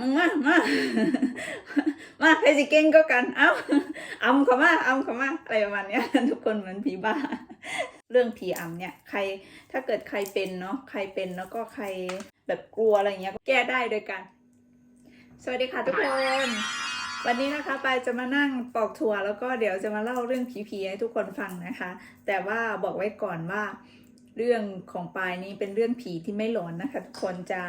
มึงมามามาใครสิเก่งก็กันเอ้าอำเขามาอำเขามาอะไรประมาณเนี้ยทุกคนเหมือนผีบ้า เรื่องผีอำเนี่ยใครถ้าเกิดใครเป็นเนาะใครเป็นแล้วก็ใครแบบกลัวอะไรเงี้ยก็แก้ได้โดยกัน สวัสดีค่ะทุกคนวันนี้นะคะปายจะมานั่งปอกถั่วแล้วก็เดี๋ยวจะมาเล่าเรื่องผีๆให้ทุกคนฟังนะคะ แต่ว่าบอกไว้ก่อนว่า เรื่องของปายนี้เป็นเรื่องผีที่ไม่หลอนนะคะทุกคนจะ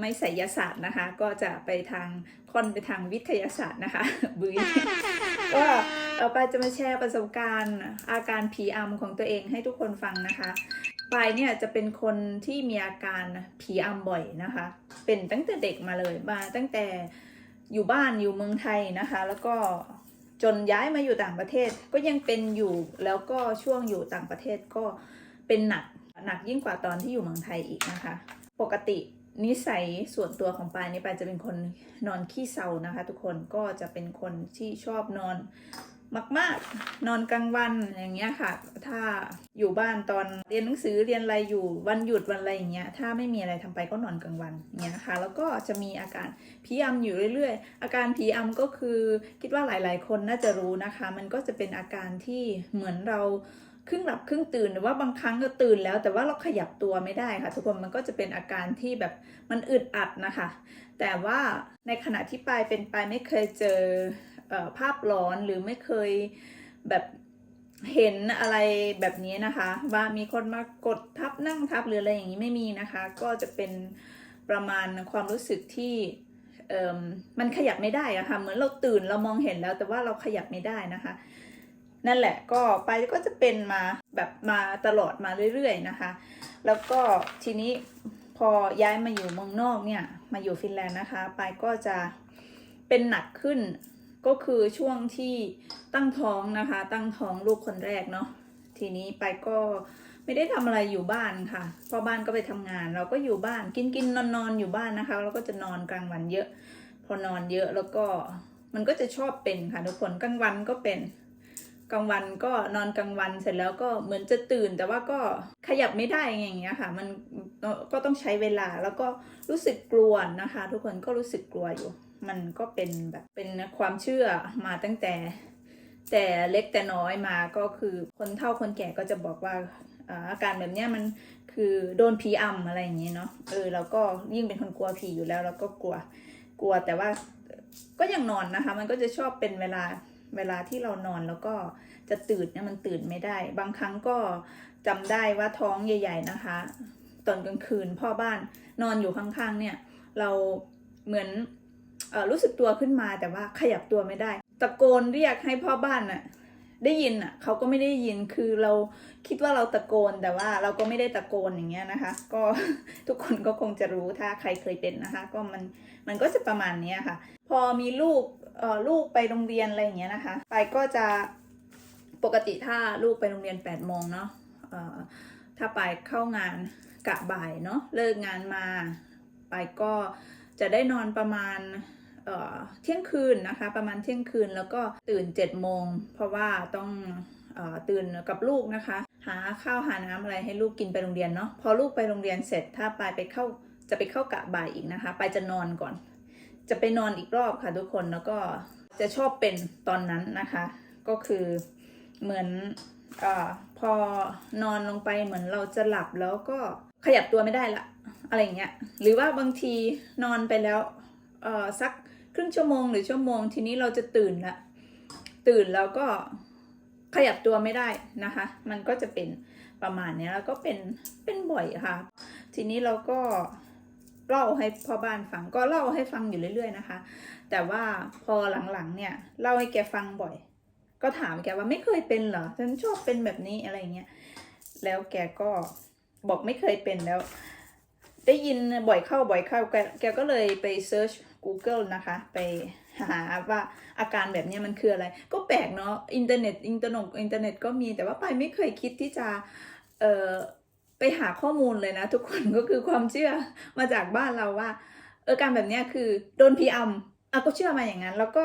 ไม่ไสยศาสตร์นะคะ ก็จะไปทางค่อนไปทางวิทยาศาสตร์นะคะบุยก็เราปายจะมาแชร์ประสบการณ์ อาการผีอำของตัวเองให้ทุกคนฟังนะคะปายเนี่ยจะเป็นคนที่มีอาการผีอำบ่อยนะคะ เป็นตั้งแต่เด็กมาเลยมาตั้งแต่อยู่บ้านอยู่เมืองไทยนะคะ แล้วก็จนย้ายมาอยู่ต่างประเทศก็ยังเป็นอยู่แล้วก็ช่วงอยู่ต่างประเทศก็เป็นหนัก หนักยิ่งกว่าตอนที่อยู่เมืองไทยอีกนะคะ ปกตินิสัยส่วนตัวของปายนี่ปายจะเป็นคนนอนขี้เศร้านะคะ ทุกคนก็จะเป็นคนที่ชอบนอนมาก ๆ นอนกลางวันอย่างเงี้ยค่ะ ถ้าอยู่บ้านตอนเรียนหนังสือเรียนอะไรอยู่วันหยุดวันอะไรอย่างเงี้ยถ้าไม่มีอะไรทำไปก็นอนกลางวันอย่างเงี้ยนะคะแล้วก็จะมีอาการผีอำอยู่เรื่อย ๆ อาการผีอำก็คือคิดว่าหลาย ๆ คนน่าจะรู้นะคะ มันก็จะเป็นอาการที่เหมือนเรา ครึ่งหลับครึ่งตื่นหรือว่าบางครั้งก็ตื่นแล้ว แต่ว่าเราขยับตัวไม่ได้ค่ะ ทุกคนมันก็จะเป็นอาการที่แบบมันอึดอัดนะคะ แต่ว่าในขณะที่ปายเป็นปายไม่เคยเจอภาพหลอนหรือไม่เคยแบบเห็นอะไรแบบนี้นะคะ ว่ามีคนมากดทับนั่งทับหรืออะไรอย่างนี้ไม่มีนะคะ ก็จะเป็นประมาณความรู้สึกที่มมันขยับไม่ได้อะค่ะเหมือนเราตื่นเรามองเห็นแล้วแต่ว่าเราขยับไม่ได้นะคะ นั่นแหละก็ไปก็จะเป็นมาแบบมาตลอดมาเรื่อยๆนะคะ แล้วก็ทีนี้พอย้ายมาอยู่เมืองนอกเนี่ยมาอยู่ฟินแลนด์นะคะ ไปก็จะเป็นหนักขึ้นก็คือช่วงที่ตั้งท้องนะคะ ตั้งท้องลูกคนแรกเนาะทีนี้ไปก็ไม่ได้ทำอะไรอยู่บ้านค่ะพ่อบ้านก็ไปทำงาน เราก็อยู่บ้านกินกินนอนนอนอยู่บ้านนะคะแล้วก็จะนอนกลางวันเยอะ พอนอนเยอะแล้วก็มันก็จะชอบเป็นค่ะทุกคนกลางวันก็เป็น กลางวันก็นอนกลางวันเสร็จแล้วก็เหมือนจะตื่น แต่ว่าก็ขยับไม่ได้อย่างเงี้ยค่ะ มันก็ต้องใช้เวลาแล้วก็รู้สึกกลัวนะคะ ทุกคนก็รู้สึกกลัวอยู่ มันก็เป็นแบบเป็นความเชื่อมาตั้งแต่ แต่เล็กแต่น้อยมาก็คือคนเฒ่าคนแก่ก็จะบอกว่าอาอาการแบบเนี้ยมันคือโดนผีอำอะไรอย่างเงี้ยเนาะเออแล้วก็ยิ่งเป็นคนกลัวผีอยู่แล้วแล้วก็กลัวกลัวแต่ว่าก็ยังนอนนะคะ มันก็จะชอบเป็นเวลา เวลาที่เรานอนแล้วก็จะตื่นเนี่ยมันตื่นไม่ได้ บางครั้งก็จำได้ว่าท้องใหญ่ ๆนะคะ ตอนกลางคืนพ่อบ้านนอนอยู่ข้างๆ เนี่ย เราเหมือนอรู้สึกตัวขึ้นมาแต่ว่าขยับตัวไม่ได้ ตะโกนเรียกให้พ่อบ้านน่ะ ได้ยินอะเขาก็ไม่ได้ยินคือเราคิดว่าเราตะโกนแต่ว่าเราก็ไม่ได้ตะโกนอย่างเงี้ยนะคะ ก็ทุกคนก็คงจะรู้ถ้าใครเคยเป็นนะคะ ก็มันมันก็จะประมาณเนี้ยค่ะ พอมีลูกเอ่อลูกไปโรงเรียนอะไรอย่างเงี้ยนะคะ ไปก็จะปกติถ้าลูกไปโรงเรียน8ปดโมงเนาะเอ่อถ้าไปเข้างานกะบ่ายเนาะเลิกงานมา ไปก็จะได้นอนประมาณ เที่ยงคืนนะคะ ประมาณเที่ยงคืนแล้วก็ตื่น7จ็ดโมงเพราะว่าต้องตื่นกับลูกนะคะ หาข้าวหาน้ำอะไรให้ลูกกินไปโรงเรียนเนาะพอลูกไปโรงเรียนเสร็จถ้าไปไปเข้าจะไปเข้ากะบ่ายอีกนะคะไปจะนอนก่อน จะไปนอนอีกรอบค่ะทุกคนแล้วก็จะชอบเป็นตอนนั้นนะคะ ก็คือเหมือนอพอนอนลงไปเหมือนเราจะหลับแล้วก็ขยับตัวไม่ได้ละอะไรเงี้ยหรือว่าบางทีนอนไปแล้วสัก ครึ่งชั่วโมงหรือชั่วโมง ทีนี้เราจะตื่นละตื่นแล้วก็ขยับตัวไม่ได้นะคะ มันก็จะเป็นประมาณนี้แล้วก็เป็นเป็นบ่อยค่ะ ทีนี้เราก็เล่าให้พ่อบ้านฟังก็เล่าให้ฟังอยู่เรื่อย ๆ นะคะ แต่ว่าพอหลังๆเนี่ยเล่าให้แกฟังบ่อย ก็ถามแกว่าไม่เคยเป็นเหรอฉันชอบเป็นแบบนี้อะไรเงี้ยแล้วแกก็บอกไม่เคยเป็นแล้ว ได้ยินบ่อยเข้าบ่อยเข้าแกแกก็เลยไปเซิร์ช Google นะคะ ไปหาว่าอาการแบบนี้มันคืออะไร ก็แปลกเนาะอินเทอร์เน็ตอินเทอร์น็ตอินเทอร์เน็ตก็มีแต่ว่าไปไม่เคยคิดที่จะเอ่อไปหาข้อมูลเลยนะ ทุกคนก็คือความเชื่อมาจากบ้านเราว่าเออการแบบนี้คือโดนพีอัมอะก็เชื่อมาอย่างนั้น แล้วก็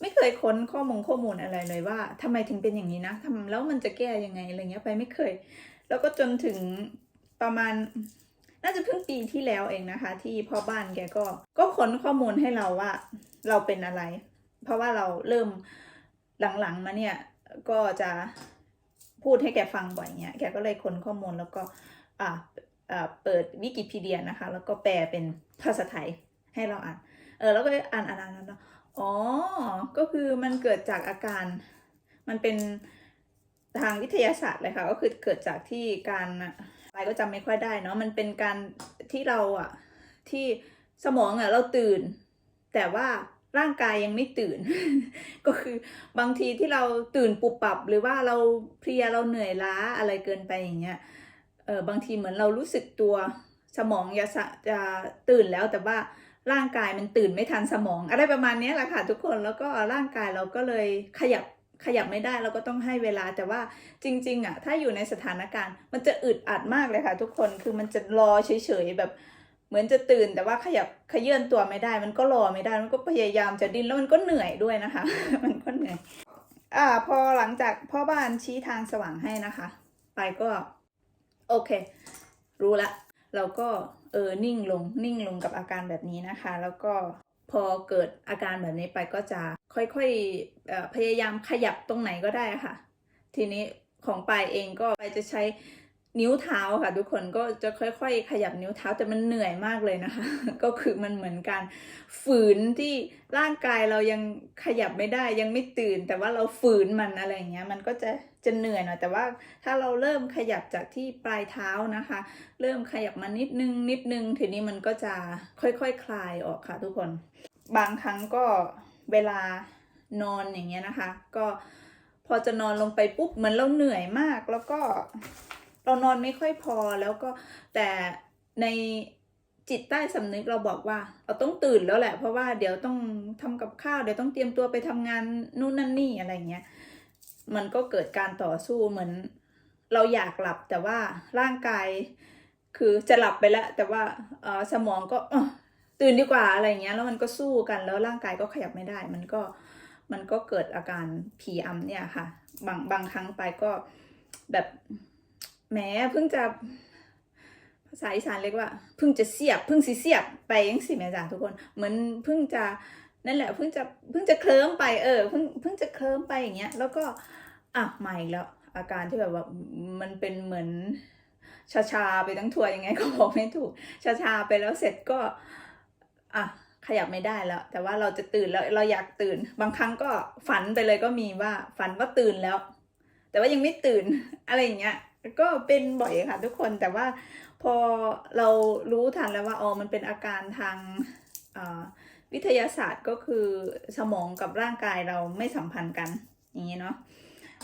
ไม่เคยค้นข้อมูลข้อมูลอะไรเลยว่าทำไมถึงเป็นอย่างนี้นะทำแล้วมันจะแก้ยังไงอะไรเงี้ยไปไม่เคย แล้วก็จนถึงประมาณ น่าจะเพิ่งปีที่แล้วเองนะคะ ที่พ่อบ้านแกก็ ก็ค้นข้อมูลให้เราว่าเราเป็นอะไร เพราะว่าเราเริ่มหลังๆมาเนี่ยก็จะพูดให้แกฟังบ่อยเนี่ยแกก็เลยค้นข้อมูลแล้วก็อ่าอ่าเปิดวิกิพีเดียนะคะ แล้วก็แปลเป็นภาษาไทยให้เราอ่าน เออแล้วก็อ่านอ่านอ่านอ่านแล้วอ๋อ ก็คือมันเกิดจากอาการ มันเป็นทางวิทยาศาสตร์เลยค่ะ ก็คือเกิดจากที่การ ไปก็จำไม่ค่อยได้เนาะมันเป็นการที่เราอะที่สมองอะเราตื่น แต่ว่าร่างกายยังไม่ตื่น ก็คือบางทีที่เราตื่นปุบปับ หรือว่าเราเพลียเราเหนื่อยล้าอะไรเกินไปอย่างเงี้ยเออบางทีเหมือนเรารู้สึกตัวสมองจะจะตื่นแล้วแต่ว่าร่างกายมันตื่นไม่ทันสมอง อะไรประมาณนี้แหละค่ะทุกคนแล้วก็ร่างกายเราก็เลยขยับ ขยับไม่ได้เราก็ต้องให้เวลาแต่ว่าจริงๆอะถ้าอยู่ในสถานการณ์ มันจะอึดอัดมากเลยค่ะ ทุกคนคือมันจะรอเฉยๆแบบเหมือนจะตื่นแต่ว่าขยับขยื่นตัวไม่ได้ มันก็รอไม่ได้มันก็พยายามจะดิ้นแล้วมันก็เหนื่อยด้วยนะคะ มันก็เหนื่อยอ่าพอหลังจากพ่อบ้านชี้ทางสว่างให้นะคะ ไปก็โอเค รู้ละเราก็เออนิ่งลงนิ่งลงกับอาการแบบนี้นะคะ แล้วก็ พอเกิดอาการแบบนี้ไปก็จะค่อยๆพยายามขยับตรงไหนก็ได้ค่ะ ทีนี้ของปายเองก็ปายจะใช้นิ้วเท้าค่ะ ทุกคนก็จะค่อย ๆ ขยับนิ้วเท้าแต่มันเหนื่อยมากเลยนะคะ ก็คือมันเหมือนการฝืนที่ร่างกายเรายังขยับไม่ได้ยังไม่ตื่น แต่ว่าเราฝืนมันอะไรอย่างเงี้ยมันก็จะ จะเหนื่อยหน่อยแต่ว่าถ้าเราเริ่มขยับจากที่ปลายเท้านะคะ เริ่มขยับมานิดนึงนิดนึงทีนี้มันก็จะค่อยๆคคลายออกค่ะทุกคน บางครั้งก็เวลานอนอย่างเงี้ยนะคะ ก็พอจะนอนลงไปปุ๊บเหมือนเราเหนื่อยมาก แล้วก็เรานอนไม่ค่อยพอแล้วก็แต่ในจิตใต้สำนึกเราบอกว่าเราต้องตื่นแล้วแหละ เพราะว่าเดี๋ยวต้องทำกับข้าวเดี๋ยวต้องเตรียมตัวไปทำงานนู่นนั่นนี่อะไรเงี้ย มันก็เกิดการต่อสู้เหมือน เราอยากหลับแต่ว่าร่างกาย คือจะหลับไปแล้ว แต่ว่าสมองก็ตื่นดีกว่าอะไรเงี้ย แล้วมันก็สู้กันแล้วร่างกายก็ขยับไม่ได้ มันก็มันก็เกิดอาการผีอำเนี่ยค่ะ บางบางครั้งไปก็แบบแหมเพิ่งจะภาษาอีสานเรียกว่าเพิ่งจะเสียบเพิ่งสิเสียบไปยังสิแม่จ๋าทุกคน เหมือนเพิ่งจะ นั่นแหละเพิ่งจะเพิ่งจะเคลิ้มไปเออเพิ่งเพิ่งจะเคลิ้มไปอย่างเงี้ยแล้วก็อะมาอีกแล้ว อาการที่แบบว่ามันเป็นเหมือนชาชาไปทั้งทัวร์ยังไงก็บอกไม่ถูกชาชาไปแล้วเสร็จก็อะขยับไม่ได้แล้ว แต่ว่าเราจะตื่นแล้วเราอยากตื่น บางครั้งก็ฝันไปเลยก็มีว่าฝันว่าตื่นแล้ว แต่ว่ายังไม่ตื่นอะไรอย่างเงี้ยก็เป็นบ่อยค่ะทุกคนแต่ว่าพอเรารู้ทันแล้วว่าอ๋อมันเป็นอาการทางอ่า วิทยาศาสตร์ก็คือสมองกับร่างกายเราไม่สัมพันธ์กัน อย่างนี้เนาะ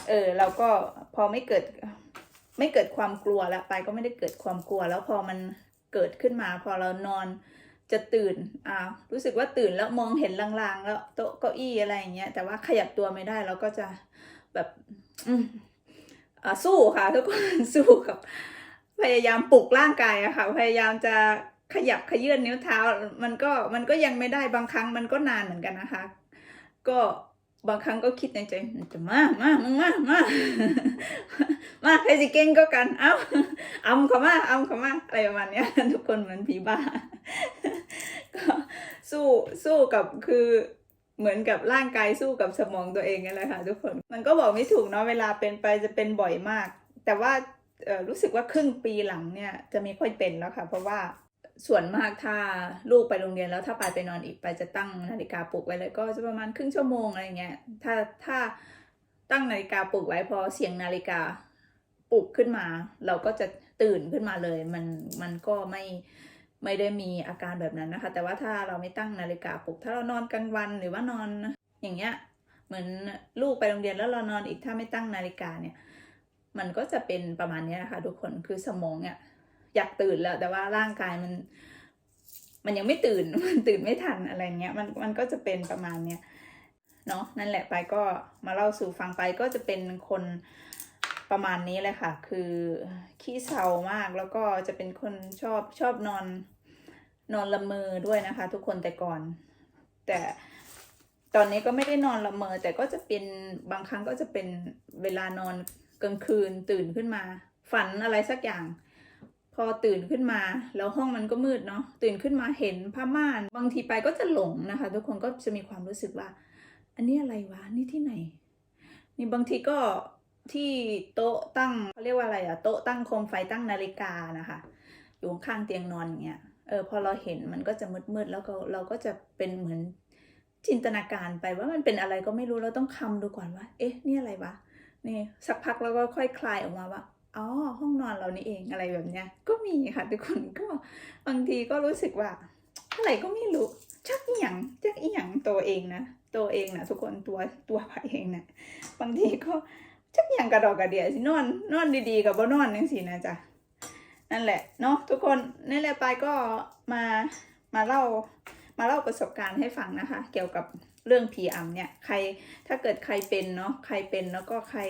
เออเราก็พอไม่เกิดไม่เกิดความกลัวแล้วไปก็ไม่ได้เกิดความกลัว แล้วพอมันเกิดขึ้นมาพอเรานอนจะตื่นอ่ารู้สึกว่าตื่นแล้วมองเห็นลางๆ แล้วโต๊ะเก้าอี้อะไรอย่างเงี้ยแต่ว่าขยับตัวไม่ได้เราก็จะแบบอืมอ่าสู้ค่ะทุกคนสู้กับพยายามปลุกร่างกายอะค่ะ พยายามจะ ขยับขยื่นนิ้วเท้า มันก็มันก็ยังไม่ได้บางครั้งมันก็นานเหมือนกันนะคะ ก็บางครั้งก็คิดในใจจะมามามึงมามามาใครสิเก่งก็กัน เอ้าอำเขามาอำเขามาอะไรประมาณนี้ทุกคนเหมือนผีบ้า ก็สู้สู้กับคือเหมือนกับร่างกายสู้กับสมองตัวเองนั่นแหละค่ะทุกคน มันก็บอกไม่ถูกเนาะเวลาเป็นไปจะเป็นบ่อยมาก แต่ว่ารู้สึกว่าครึ่งปีหลังเนี่ยจะไม่ค่อยเป็นแล้วค่ะ เพราะว่า ส่วนมากถ้าลูกไปโรงเรียนแล้วถ้าไปายไปนอนอีกไปจะตั้งนาฬิกาปลุกไว้เลยก็จะประมาณครึ่งชั่วโมงอะไรเงี้ยถ้าถ้าตั้งนาฬิกาปลุกไว้พอเสียงนาฬิกาปลุกขึ้นมา เราก็จะตื่นขึ้นมาเลย มันมันก็ไม่ไม่ได้มีอาการแบบนั้นนะคะ แต่ว่าถ้าเราไม่ตั้งนาฬิกาปลุก ถ้าเรานอนกลางวันหรือว่านอนอย่างเงี้ยเหมือนลูกไปโรงเรียนแล้วเรานอนอีกถ้าไม่ตั้งนาฬิกาเนี่ย มันก็จะเป็นประมาณนี้นะคะทุกคนคือสมองเนี่ย อยากตื่นแล้ว แต่ว่าร่างกายมัน มันยังไม่ตื่นมันตื่นไม่ทันอะไรเงี้ยมันมันก็จะเป็นประมาณเนี้ยเนาะนั่นแหละไปก็มาเล่าสู่ฟังไปก็จะเป็นคนประมาณนี้เลยค่ะ คือขี้เศร้ามากแล้วก็จะเป็นคนชอบชอบนอนนอนละเมอด้วยนะคะ ทุกคนแต่ก่อน แต่ตอนนี้ก็ไม่ได้นอนละเมอ แต่ก็จะเป็นบางครั้งก็จะเป็นเวลานอนกลางคืนตื่นขึ้นมา ฝันอะไรสักอย่าง พอตื่นขึ้นมาแล้วห้องมันก็มืดเนาะตื่นขึ้นมาเห็นผ้าม่าน บางทีไปก็จะหลงนะคะ ทุกคนก็จะมีความรู้สึกว่า อันนี้อะไรวะนี่ที่ไหน นี่บางทีก็ที่โต๊ะตั้งเขาเรียกว่าอะไรอะโต๊ะตั้งโคมไฟตั้งนาฬิกานะคะ อยู่ข้างเตียงนอนอย่างเงี้ยเออพอเราเห็นมันก็จะมืดๆแล้วก็เราก็จะเป็นเหมือนจินตนาการไปว่ามันเป็นอะไรก็ไม่รู้เราต้องคำดูก่อนว่า เอ๊ะนี่อะไรวะนี่สักพักแล้วก็ค่อยคลายออกมาว่า อ๋อห้องนอนเรานี่เองอะไรแบบเนี้ย ก็มีค่ะทุกคนก็บางทีก็รู้สึกว่าอะไรก็ไม่รู้ชักอีหยังชักอีหยังตัวเองนะตัวเองนะทุกคนตัวตัวไผ่เองนะบางทีก็ชักอีหยังกระดอกกระเดียสินอนนอนดีๆกับบ่นอนนั่นสินะจ๊ะนั่นแหละเนาะทุกคนนี่แหละไปก็มามาเล่ามาเล่าประสบการณ์ให้ฟังนะคะ เกี่ยวกับ เรื่องผีอำเนี่ยใครถ้าเกิดใครเป็นเนาะใครเป็นแล้วก็ใคร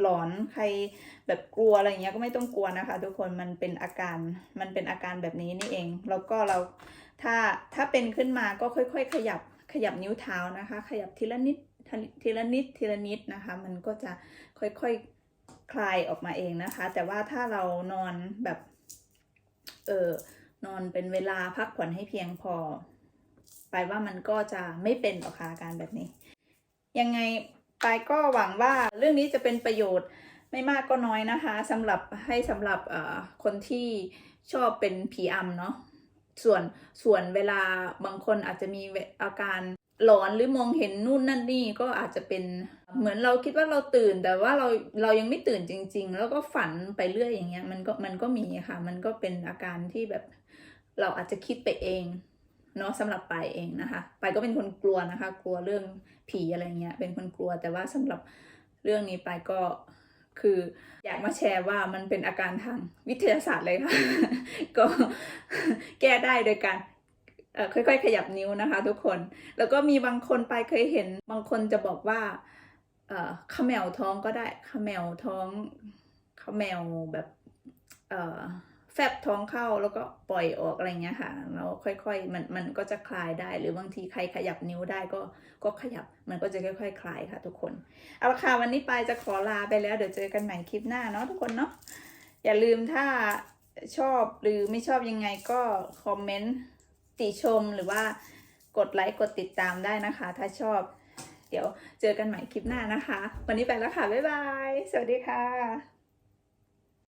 หลอนใครแบบกลัวอะไรเงี้ยก็ไม่ต้องกลัวนะคะ ทุกคนมันเป็นอาการมันเป็นอาการแบบนี้นี่เอง แล้วก็เราถ้าถ้าเป็นขึ้นมาก็ค่อย ๆ ขยับขยับนิ้วเท้านะคะ ขยับทีละนิดทีละนิดทีละนิดนะคะ มันก็จะค่อยๆคลายออกมาเองนะคะ แต่ว่าถ้าเรานอนแบบเออนอนเป็นเวลาพักผ่อนให้เพียงพอ ไปว่ามันก็จะไม่เป็นหรอกค่ะอาการแบบนี้ ยังไงไปายก็หวังว่าเรื่องนี้จะเป็นประโยชน์ไม่มากก็น้อยนะคะสำหรับให้สำหรับคนที่ชอบเป็นผีอำเนาะส่วนส่วนเวลาบางคนอาจจะมีอาการหลอนหรือมองเห็นนู่นนั่นนี่ก็อาจจะเป็นเหมือนเราคิดว่าเราตื่น แต่ว่าเราเรายังไม่ตื่นจริง ๆ แล้วก็ฝันไปเรื่อยอย่างเงี้ยมันก็มันก็มีค่ะ มันก็เป็นอาการที่แบบเราอาจจะคิดไปเอง เนาะสำหรับปายเองนะคะปายก็เป็นคนกลัวนะคะ กลัวเรื่องผีอะไรเงี้ยเป็นคนกลัวแต่ว่าสำหรับเรื่องนี้ปายก็คืออยากมาแชร์ว่ามันเป็นอาการทางวิทยาศาสตร์เลยค่ะ ก็แก้ได้โดยการค่อยๆ ขยับนิ้วนะคะทุกคน แล้วก็มีบางคนไปเคยเห็น บางคนจะบอกว่าเอ่อขมวท้องก็ได้ขมวท้องขมวแบบเออ แฟบท้องเข้าแล้วก็ปล่อยออกอะไรเงี้ยค่ะแล้วค่อยๆมันมันก็จะคลายได้ หรือบางทีใครขยับนิ้วได้ก็ก็ขยับมันก็จะค่อยๆคลายค่ะ ทุกคนเอาละค่ะวันนี้ปายจะขอลาไปแล้วเดี๋ยวเจอกันใหม่คลิปหน้าเนาะทุกคนเนาะอย่าลืมถ้าชอบหรือไม่ชอบยังไงก็คอมเมนต์ติชมหรือว่ากดไลค์กดติดตามได้นะคะ ถ้าชอบ เดี๋ยวเจอกันใหม่คลิปหน้านะคะ วันนี้ไปแล้วค่ะ บ๊ายบาย สวัสดีค่ะ